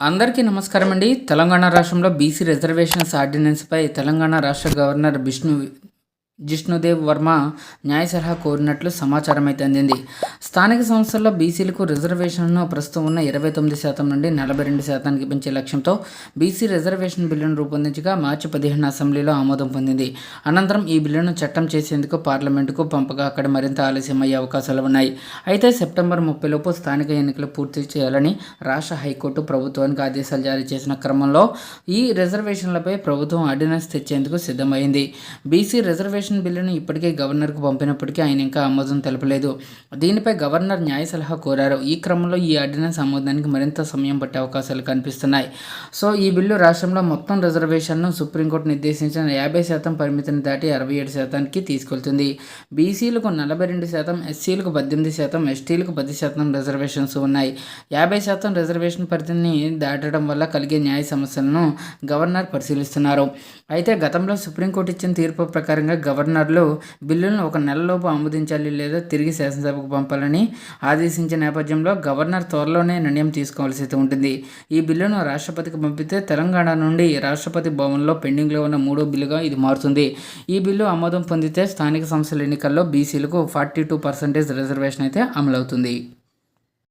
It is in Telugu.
అందరికీ నమస్కారం అండి తెలంగాణ రాష్ట్రంలో బీసీ రిజర్వేషన్స్ ఆర్డినెన్స్పై తెలంగాణ రాష్ట్ర గవర్నర్ విష్ణు జిష్ణుదేవ్ వర్మ న్యాయ సలహా కోరినట్లు సమాచారం అయితే అందింది స్థానిక సంస్థల్లో బీసీలకు రిజర్వేషన్ను ప్రస్తుతం ఉన్న ఇరవై తొమ్మిది శాతం నుండి నలభై రెండు శాతానికి పెంచే లక్ష్యంతో బీసీ రిజర్వేషన్ బిల్లును రూపొందించగా మార్చి పదిహేను అసెంబ్లీలో ఆమోదం పొందింది. అనంతరం ఈ బిల్లును చట్టం చేసేందుకు పార్లమెంటుకు పంపగా అక్కడ మరింత ఆలస్యం అయ్యే అవకాశాలు ఉన్నాయి. అయితే సెప్టెంబర్ ముప్పైలోపు స్థానిక ఎన్నికలు పూర్తి చేయాలని రాష్ట్ర హైకోర్టు ప్రభుత్వానికి ఆదేశాలు జారీ చేసిన క్రమంలో ఈ రిజర్వేషన్లపై ప్రభుత్వం ఆర్డినెన్స్ తెచ్చేందుకు సిద్ధమైంది. బీసీ రిజర్వేషన్ బిల్లును ఇప్పటికే గవర్నర్కు పంపినప్పటికీ ఆయన ఇంకా ఆమోదం తెలపలేదు. దీనిపై గవర్నర్ న్యాయ సలహా కోరారు. ఈ క్రమంలో ఈ ఆర్డినెన్స్ ఆమోదానికి మరింత సమయం పట్టే అవకాశాలు కనిపిస్తున్నాయి. సో ఈ బిల్లు రాష్ట్రంలో మొత్తం రిజర్వేషన్ను సుప్రీంకోర్టు నిర్దేశించిన యాభై శాతం పరిమితిని దాటి అరవై ఏడు శాతానికి తీసుకెళ్తుంది. బీసీలకు నలభై రెండు శాతం ఎస్సీలకు పద్దెనిమిది శాతం ఎస్టీలకు పది శాతం రిజర్వేషన్స్ ఉన్నాయి. యాభై శాతం రిజర్వేషన్ పరిధిని దాటడం వల్ల కలిగే న్యాయ సమస్యలను గవర్నర్ పరిశీలిస్తున్నారు. అయితే గతంలో సుప్రీంకోర్టు ఇచ్చిన తీర్పు ప్రకారంగా గవర్నర్లు బిల్లులను ఒక నెలలోపు ఆమోదించాలి లేదా తిరిగి శాసనసభకు పంపాలని ఆదేశించిన నేపథ్యంలో గవర్నర్ త్వరలోనే నిర్ణయం తీసుకోవాల్సి ఉంటుంది. ఈ బిల్లును రాష్ట్రపతికి పంపితే తెలంగాణ నుండి రాష్ట్రపతి భవన్లో పెండింగ్లో ఉన్న మూడో బిల్లుగా ఇది మారుతుంది. ఈ బిల్లు ఆమోదం పొందితే స్థానిక సంస్థల ఎన్నికల్లో బీసీలకు ఫార్టీ టూ పర్సెంటేజ్ రిజర్వేషన్ అయితే అమలవుతుంది.